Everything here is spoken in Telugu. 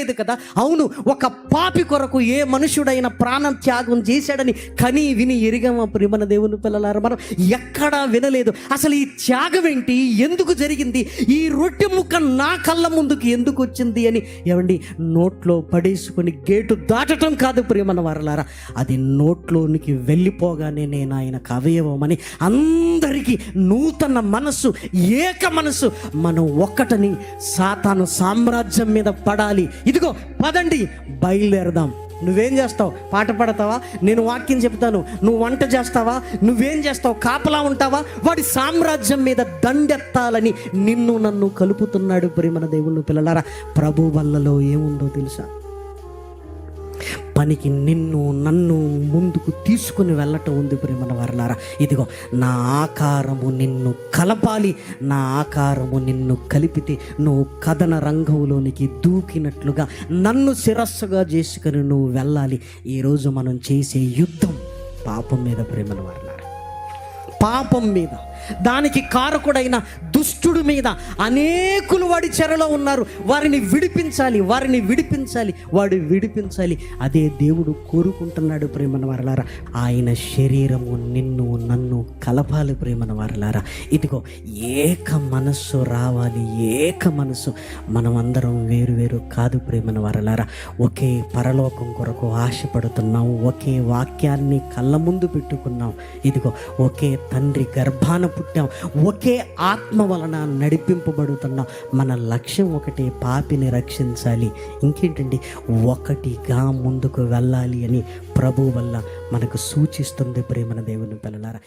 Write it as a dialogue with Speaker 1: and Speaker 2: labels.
Speaker 1: వినలేదు కదా? అవును ఒక పాపి కొరకు ఏ మనుషుడైన ప్రాణ త్యాగం చేశాడని కని విని ఎరిగామా ప్రియమన దేవుని పిల్లలారా? మనం ఎక్కడా వినలేదు. అసలు ఈ త్యాగం ఏంటి? ఎందుకు జరిగింది? ఈ రొట్టె ముక్క నా కళ్ళ ముందుకు ఎందుకు వచ్చింది అని ఏమండి నోట్లో పడేసుకొని గేటు దాటటం కాదు ప్రియమన వారలారా. అది నోట్లోనికి వెళ్ళిపోగానే నేను ఆయనకు అవయవమని అందరికీ నూతన మనస్సు ఏక మనస్సు మనం ఒక్కటని సాతాను సామ్రాజ్యం మీద పడాలి. ఇదిగో పదండి బయలుదేరదాం. నువ్వేం చేస్తావు? పాట పాడతావా? నేను వాక్యం చెప్తాను. నువ్వు వంట చేస్తావా? నువ్వేం చేస్తావు? కాపలా ఉంటావా? వాడి సామ్రాజ్యం మీద దండెత్తాలని నిన్ను నన్ను కలుపుతున్నాడు ప్రేమన దేవుళ్ళు పిల్లలారా. ప్రభు వల్లలో ఏముందో తెలుసా? పనికి నిన్ను నన్ను ముందుకు తీసుకుని వెళ్ళటం ఉంది ప్రేమన వారలారా. ఇదిగో నా ఆకారము నిన్ను కలపాలి నా ఆకారము నిన్ను కలిపితే నువ్వు కథన రంగంలోనికి దూకినట్లుగా నన్ను శిరస్సుగా చేసుకుని నువ్వు వెళ్ళాలి. ఈరోజు మనం చేసే యుద్ధం పాపం మీద ప్రేమను వారలారా. పాపం మీద. దానికి కారకుడైన దుష్టుడి మీద అనేకులు వాడి చెరలో ఉన్నారు. వారిని విడిపించాలి వారిని విడిపించాలి వాడు విడిపించాలి. అదే దేవుడు కోరుకుంటున్నాడు ప్రేమన వారలారా. ఆయన శరీరము నిన్ను నన్ను కలపాలి ప్రేమన వారలారా. ఇదిగో ఏక మనస్సు రావాలి ఏక మనస్సు. మనమందరం వేరు వేరు కాదు ప్రేమన వారలారా. ఒకే పరలోకం కొరకు ఆశపడుతున్నాం ఒకే వాక్యాన్ని కళ్ళ ముందు పెట్టుకున్నాం. ఇదిగో ఒకే తండ్రి గర్భాన పుట్టాం. ఒకే ఆత్మ వలన నడిపింపబడుతున్న మన లక్ష్యం ఒకటే పాపిని రక్షించాలి. ఇంకేంటండి? ఒకటిగా ముందుకు వెళ్ళాలి అని ప్రభు వల్ల మనకు సూచిస్తుంది ప్రేమన దేవుని పిల్లలారా.